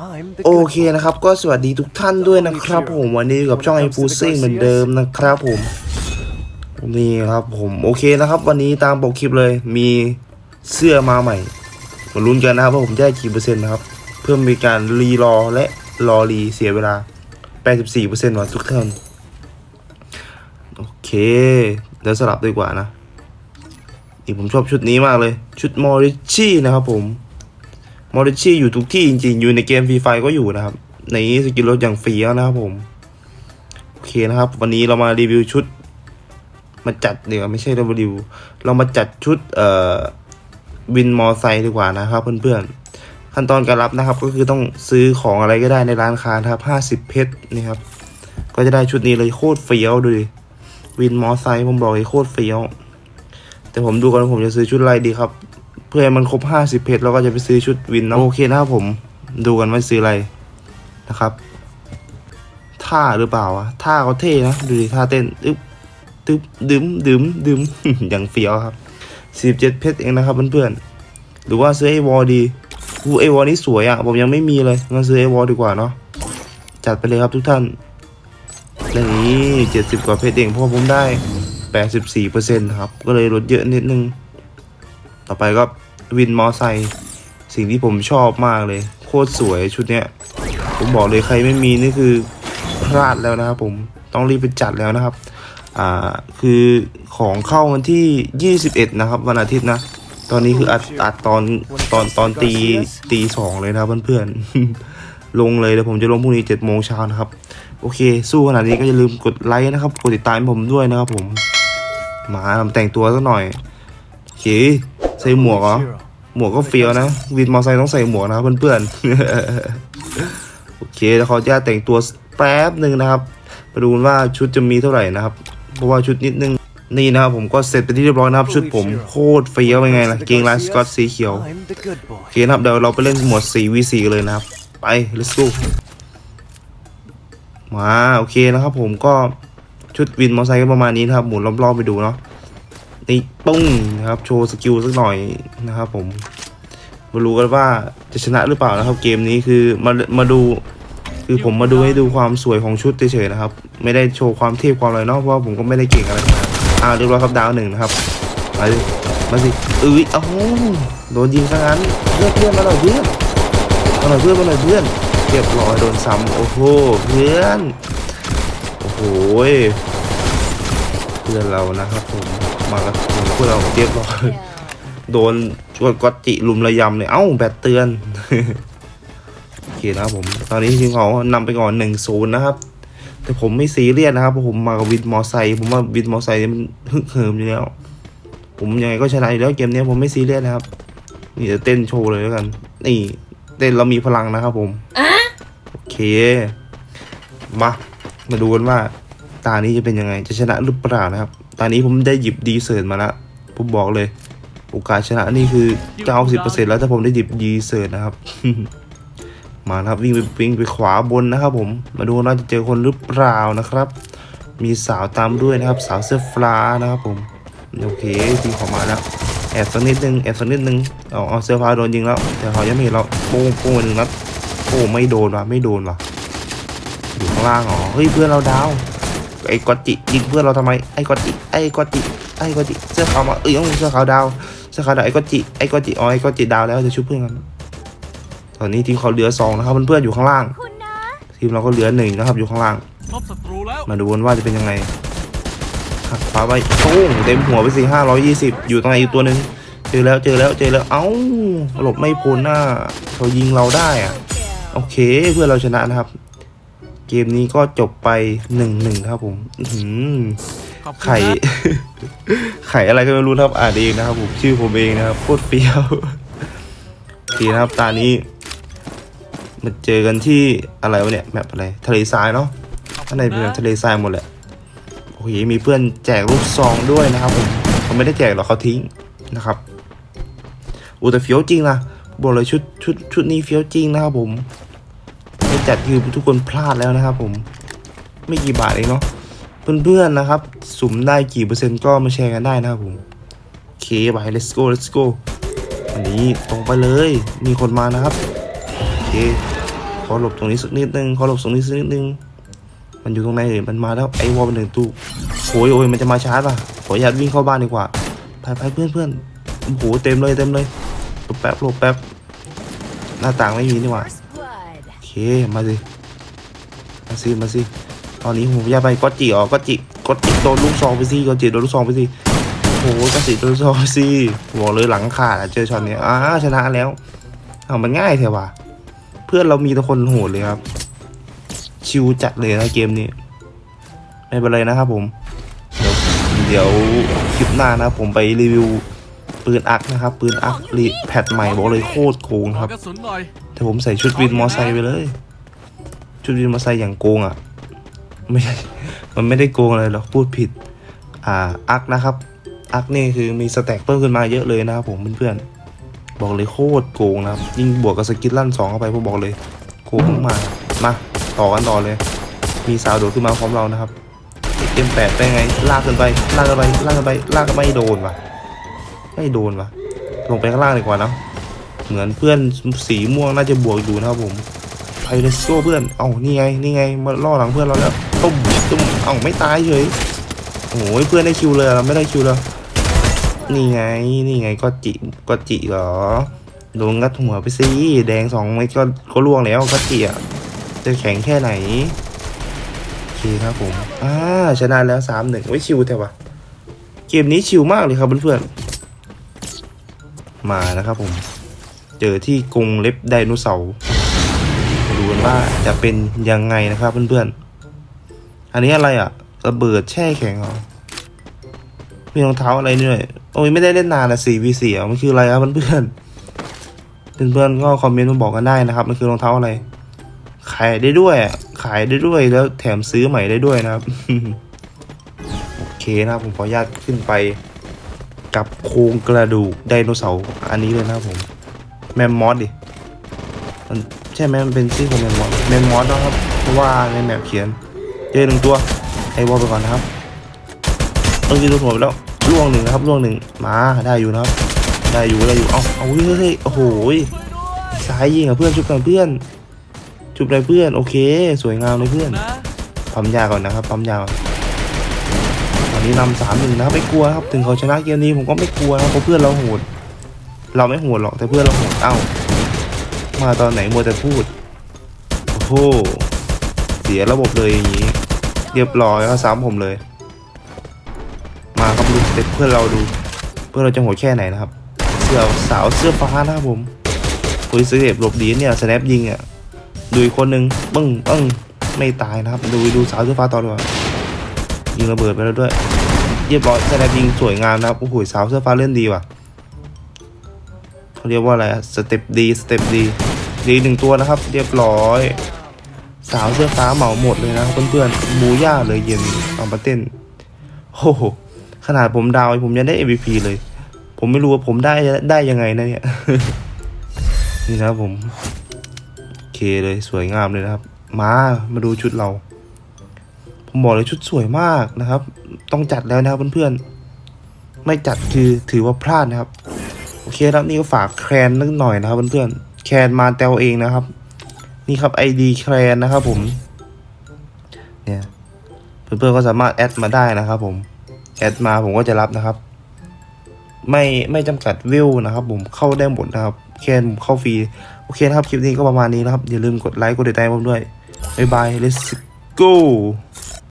I'm the โอ good เคนะครับ ก็สวัสดีทุกท่านด้วยนะครับผมวันนี้อยู่กับช่องไอฟูซิ่งเหมือนเดิมนะครับผมนี่ครับผมโอเคนะครับ วันนี้ตามปกคลิปเลยมีเสื้อมาใหม่มาลุ้นกันนะครับว่าผมจะได้กี่เปอร์เซ็นต์นะครับ เพื่อมีการรีรอและรอรีเสียเวลา 84%ว่ะทุกท่านโอเคเดี๋ยวสลับดีกว่านะนี่ผมชอบชุดนี้มากเลย ชุดมอริชี่นะครับผม มอริชี่อยู่ทุกที่จริงๆ อยู่ในเกมฟรีไฟก็อยู่นะครับ ในสกินรถอย่างฟรีแล้วนะครับผม โอเคนะครับ วันนี้เรามารีวิวชุด มาจัดเดี๋ยวไม่ใช่รีวิว เรามาจัดชุดเอ่อวินมอไซค์ดีกว่านะครับ เพื่อนๆ ขั้นตอนการรับนะครับ ก็คือต้องซื้อของอะไรก็ได้ในร้านค้านะครับห้าสิบเพชรนี่ครับ ก็จะได้ชุดนี้เลยโคตรเฟี้ยวดูดิวินมอไซค์ผมบอกเลยโคตรเฟี้ยว แต่ผมดูก่อนผมจะซื้อชุดอะไรดีครับ พื่อให้มันครบห้าสิบเพจเราก็จะไปซื้อชุดวินนะโอเคนะครับผมดูกันว่าซื้ออะไรนะครับท่าหรือเปล่าวะท่าเขาเท่นะดูดิท่าเต้นอึ๊บตึ๊บดึมดึมดึมอย่างเฟี้ยวครับสิบเจ็ดเพชรเองนะครับเพื่อนๆหรือว่าซื้อไอวอลดีกูไอวอลนี้สวยอะ่ะผมยังไม่มีเลยงั้นซื้อไอวอลดีกว่าเนาะจัดไปเลยครับทุกท่านเรื่องนี้เจ็ดสิบกว่าเพชรเองเพราะผมได้แปดสิบสี่เปอร์เซ็นต์ครับก็เลยลดเยอะนิดนึง ต่อไปก็วินมอไซค์สิ่งที่ผมชอบมากเลย โคตรสวยชุดเนี้ย ผมบอกเลยใครไม่มีนี่คือพลาดแล้วนะครับผมต้องรีบไปจัดแล้วนะครับ อ่าคือของเข้าวันที่ 21 นะครับ วันอาทิตย์นะ ตอนนี้คืออัดอัดตอนตอนตอนตีตีสองเลยนะครับเพื่อนๆ ลงเลยเดี๋ยวผมจะลงพรุ่งนี้7โมงเช้านะครับ โอเค สู้ขนาดนี้ก็อย่าลืมกดไลค์นะครับ กดติดตามผมด้วยนะครับผม มาแต่งตัวสักหน่อยโอเค ใส่หมวกเหรอ หมวกก็เฟี้ยวนะ วินมอเตอร์ไซค์ต้องใส่หมวกนะครับเพื่อนๆ โอเคแล้วเขาจะแต่งตัวแป๊บหนึ่งนะครับมาดูว่าชุดจะมีเท่าไหร่นะครับ เพราะว่าชุดนิดนึงนี่นะครับผมก็เสร็จเป็นที่เรียบร้อยนะครับ ชุดผมโคตรเฟี้ยวเป็นไงล่ะเกงลายสกอตสีเขียวโอเคนะครับเดี๋ยวเราไปเล่นหมวด 4v4 เลยนะครับ ไป let's go มาโอเคนะครับผมก็ชุดวินมอเตอร์ไซค์ก็ประมาณนี้นะครับหมุนรอบๆไปดูเนาะ นี่ปุ้งนะครับโชว์สกิลสักหน่อยนะครับ ผมมารู้กันว่าจะชนะหรือเปล่านะครับ เกมนี้คือมามาดู คือผมมาดูให้ดูความสวยของชุดเฉยๆนะครับ ไม่ได้โชว์ความเทพความอะไรเนาะเพราะว่าผมก็ไม่ได้เก่งอะไรนาดนั้นอ่าเรียบร้อยครับดาวหนึ่งนะครับมาดิมาสิเอ้ยเอ้าโดนยิงซะงั้นเพื่อนเพื่อนมาหน่อยเพื่อนมาหน่อยเพื่อนมาหน่อยเพื่อนเรียบร้อยโดนซ้ำโอ้โหเพื่อนโอ้โหเพื่อนเรานะครับผม มากับเพื่อนเราเรียบร้อยโดนชวนกอตจิลุมระยำเลยเอ้าแบตเตือนโอเคนะครับผม ตอนนี้ทีมเขานำไปก่อนหนึ่งศูนย์นะครับ แต่ผมไม่ซีเรียสนะครับเพราะผมมากับวินมอไซค์ผมว่าวินมอไซค์เนี่ยมันฮึกเหิมอยู่แล้ว ผมยังไงก็ชนะอยู่แล้วเกมเนี้ยผมไม่ซีเรียสนะครับนี่จะเต้นโชว์เลยแล้วกัน นี่ เต้นเรามีพลังนะครับผมโอเค มา มาดูกันว่า ตานี้จะเป็นยังไง จะชนะหรือเปล่านะครับ ตานี้ผมได้หยิบดีเซิร์ตมาแล้วผมบอกเลย โอกาสชนะนี่คือ 90%แล้วถ้าผมได้หยิบดีเซิร์ตนะครับ มาครับวิ่งไปวิ่งไปขวาบนนะครับผมมาดูว่าจะเจอคนหรือเปล่านะครับ มีสาวตามด้วยนะครับ สาวเสื้อฟ้านะครับผมโอเคทีมขอมาแล้วแอบสักนิดนึงแอบสักนิดนึงเอาเอาเสื้อฟ้าโดนยิงแล้ว แต่เขายังไม่เห็นเราโป้งโป้งหนึ่งนัดโอ้ไม่โดนว่ะไม่โดนว่ะอยู่ข้างล่างอ๋อเฮ้ยเพื่อนเราดาว ไอ้กอตจิยิงเพื่อนเราทำไมไอ้กอตจิไอ้กอตจิไอ้กอตจิเสื้อขาวมาเอ้ยเสื้อขาวดาวเสื้อขาวดาวไอ้กอตจิไอ้กอตจิอ๋อไอ้กอตจิดาวแล้วจะช่วยเพื่อนกันตอนนี้ทีมเขาเหลือสองนะครับเพื่อนๆอยู่ข้างล่างคุณนะทีมเราก็เหลือหนึ่งนะครับอยู่ข้างล่างพบศัตรูแล้วมาดูกันว่าจะเป็นยังไงหักขวาไปโอ้งเต็มหัวไปสี่ห้าร้อยยี่สิบอยู่ตรงไหนอีกตัวหนึ่งเจอแล้วเจอแล้วเจอแล้วเอ้าหลบไม่พ้นน่ะเขายิงเราได้อะโอเคเพื่อนเราชนะนะครับ เกมนี้ก็จบไปหนึ่งหนึ่งครับผมอื้อหือขอบคุณไข่นะไข่อะไรก็ไม่รู้นะครับอ่านเองนะครับผมชื่อผมเองนะครับโคตรเปรี้ยวโอเคนะครับตานี้มาเจอกันที่อะไรวะเนี่ยแมปอะไรทะเลทรายเนาะข้างในเป็นแบบทะเลทรายหมดแหละโอ้ยมีเพื่อนแจกลูกซองด้วยนะครับผมเขาไม่ได้แจกหรอกเขาทิ้งนะครับอูแต่เฟี้ยวจริงนะบอกเลยชุดชุดชุดนี้เฟี้ยวจริงนะครับผมไม่ จัดคือทุกคนพลาดแล้วนะครับผมไม่กี่บาทเองเนาะเพื่อนๆนะครับ สุ่มได้กี่เปอร์เซ็นต์ก็มาแชร์กันได้นะครับผมโอเคไป let's go let's go อันนี้ตรงไปเลยมีคนมานะครับโอเคขอหลบตรงนี้สักนิดนึงขอหลบตรงนี้สักนิดนึงมันอยู่ตรงไหนเอ่ยมันมาแล้วไอ้วอลเป็นหนึ่งตู้โอ้ยโอ้ยมันจะมาชาร์จป่ะขออนุญาตวิ่งเข้าบ้านดีกว่าไปไปเพื่อนเพื่อนโอ้โหเต็มเลยเต็มเลยหลบแป๊บหลบแป๊บหน้าต่างไม่มีนี่หว่า เคมาสิมาสิมาสิตอนนี้ผมอยาไปก็จิอ๋อก็จิก็จิโดนลูกซองไปสิก็จิโดนลูกซองไปสิโอ้โหก็จิโดนลูกซองไปสิบอกเลยหลังขาดเจอช็อตนี้อ้าชนะแล้วเอามันง่ายเถอะว่ะเพื่อนเรามีแต่คนโหดเลยครับ ชิวจัดเลยนะเกมนี้ไม่เป็นไรนะครับผม เดี๋ยวคลิปหน้านะผมไปรีวิว ปืนอักนะครับ ปืนอักรีแพทใหม่บอกเลยโคตรโกงครับ กระสุนหน่อยแต่ผมใส่ชุดวินมอไซค์ไปเลย ชุดวินมอไซค์อย่างโกงอะ ไม่ใช่ มันไม่ได้โกงอะไรหรอกพูดผิด อ่าอักนะครับ อักนี่คือมีสแต็กเพิ่มขึ้นมาเยอะเลยนะครับผมเพื่อนๆบอกเลยโคตรโกงนะครับ ยิ่งบวกกับสกิลลั่นสองเข้าไปผมบอกเลยโกงมากมา ต่อกันต่อเลย มีสาวโดดขึ้นมาพร้อมเรานะครับเอ็มแปดไปไง ลากขึ้นไปลากขึ้นไปลากขึ้นไป ลากก็ไม่โดนว่ะ ไม่โดนว่ะลงไปข้างล่างดีกว่านะเหมือนเพื่อนสีม่วงน่าจะบวกอยู่นะครับผมไปเลสโก้เพื่อน เอ้านี่ไง นี่ไง มาล่อหลังเพื่อนเราแล้วตุ้มตุ้มเอ้าไม่ตายเฉยโอ้ยเพื่อนได้คิวเลยเราไม่ได้คิวเลยนี่ไง นี่ไงก็จิก็จิเหรอโดนงัดหัวไปสิแดงสองเม็ดก็ก็ล่วงแล้วก็จิอะจะแข็งแค่ไหนโอเคครับผมอ่าชนะแล้วสามหนึ่งไว้ชิวแต่ว่าเกมนี้ชิวมากเลยครับเพื่อนๆ มานะครับผม เจอที่กรงเล็บไดโนเสาร์ดูกันว่าจะเป็นยังไงนะครับเพื่อนๆ อันนี้อะไรอะระเบิดแช่แข็งเหรอมีรองเท้าอะไรนี่ด้วยโอ้ยไม่ได้เล่นนานละสี่วีสี่มันคืออะไรครับเพื่อนๆเพื่อนๆก็คอมเมนต์มาบอกกันได้นะครับ มันคือรองเท้าอะไร ขายได้ด้วย ขายได้ด้วยแล้วแถมซื้อใหม่ได้ด้วยนะครับ โอเคนะครับผมขออนุญาตขึ้นไป กับโครงกระดูกไดโนเสาร์อันนี้เลยนะครับผม แมมมอสดิมันใช่ไหมมันเป็นชื่อของแมมมอสแมมมอสนะครับ เพราะว่าในแมปเขียน เจอหนึ่งตัวไอวอลไปก่อนนะครับต้องยิงตัวหัวไปแล้วล่วงหนึ่งนะครับล่วงหนึ่งมาได้อยู่นะครับ ได้อยู่ได้อยู่เอาเอาเฮ้ยโอ้โหยซ้ายยิงอะเพื่อนชุบกันเพื่อนชุบเลยเพื่อนโอเค สวยงามเลยเพื่อนปั๊มยาก่อนนะครับปั๊มยาก่อน อนนี้นำสามหนึ่งนะไม่กลัวครับ ถึงเขาชนะเกมนี้ผมก็ไม่กลัวนะครับเพราะเพื่อนเราโหด เราไม่โหดหรอกแต่เพื่อนเราโหดเอ้า มาตอนไหนมัวแต่พูดโอ้โหเสียระบบเลยอย่างนี้ เรียบร้อยเขาซ้ำผมเลย มาครับดูเต็ปเพื่อนเราดู เพื่อนเราจะโหดแค่ไหนนะครับ เสื้อสาวเสื้อฟ้านะครับผมคุยสเต็ปหลบดีเนี่ยสแนปยิงอะดูอีกคนหนึ่งปึ้งปึ้งไม่ตายนะครับ ดูดูสาวเสื้อฟ้าต่อดีกว่า ยิงระเบิดไปแล้วด้วยเรียบร้อยสแนปยิงสวยงามนะครับโอ้โหสาวเสื้อฟ้าเล่นดีว่ะเขาเรียกว่าอะไรสเต็ปดีสเต็ปดีดีหนึ่งตัวนะครับ เรียบร้อย สาวเสื้อฟ้าเหมาหมดเลยนะเพื่อนๆบูย่าเลยเย็นอามปาเต้นโอ้โหขนาดผมดาวผมยังได้ MVP เลย ผมไม่รู้ว่าผมได้ได้ยังไงนะเนี่ยนี่นะผมโอเคเลยสวยงามเลยนะครับ มามาดูชุดเรา ผมบอกเลยชุดสวยมากนะครับ ต้องจัดแล้วนะครับเพื่อนๆ ไม่จัดคือถือว่าพลาดนะครับ โอเคครับนี่ก็ฝากแครนนิดหน่อยนะครับเพื่อนๆ แครนมาแตวเองนะครับ นี่ครับ ID แครนนะครับผมเนี่ยเพื่อนๆก็สามารถแอดมาได้นะครับผม แอดมาผมก็จะรับนะครับ ไม่ไม่จำกัดวิวนะครับ ผมเข้าได้หมดนะครับ แค่ผมเข้าฟรี โอเคนะครับ คลิปนี้ก็ประมาณนี้นะครับ อย่าลืมกดไลค์ กดติดตามผมด้วย บ๊ายบาย let's go